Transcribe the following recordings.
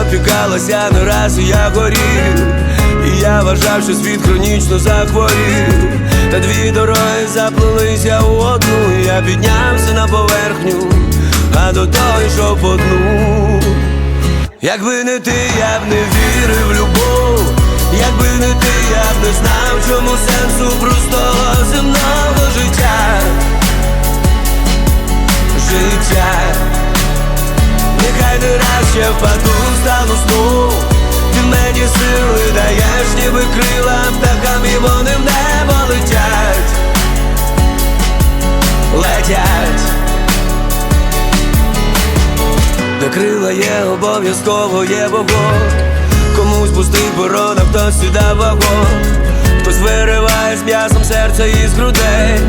Опікалася не раз, і я горів. І я вважав, що світ хронічно захворів. Та дві дороги заплелися у одну. І Я піднявся на поверхню, а до того йшов по дну. Якби не ти, я б не вірив в любов, якби не ти, я б не знав, чому сенсу простого земного життя. Життя, нехай не раз ще впаду, знов Ти мені сили даєш, ніби крила птахам, і вони в небо летять, летять. Де крила є, обов'язково є вогонь. Комусь пустий борон, а хтось сюди вагон. Хтось вириває з м'ясом серця із грудей.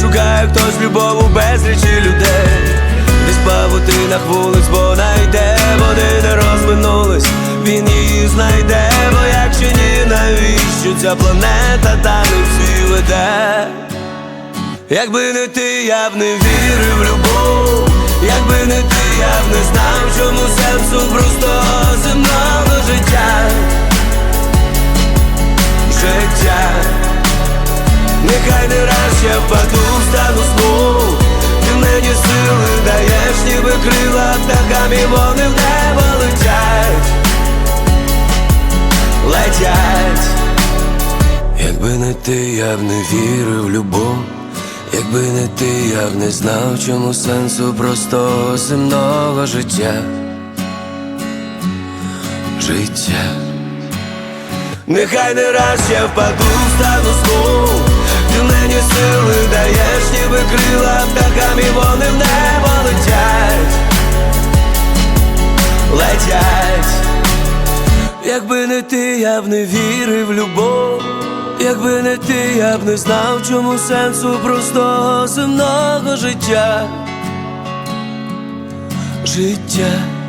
Шукає хтось любов у безлічі людей. Десь павутинах вулиць знайде Бо якщо ні, навіщо ця планета та не всі веде? Якби не ти, я б не вірив в любов, якби не ти, я б не знав, чому сенсу простого земного життя. Життя, нехай не раз я впаду, встану знов. Ти мені сили даєш, ніби крила птахам, і вони летять. Якби не ти, я б не вірив в любов, якби не ти, я б не знав, чому сенсу простого земного життя. Життя. Нехай не раз я впаду, встану знов Ти мені сили даєш, ніби крила птахам, і вони Якби не ти, я б не вірив в любов, якби не ти, я б не знав, чому сенсу простого земного життя. Життя.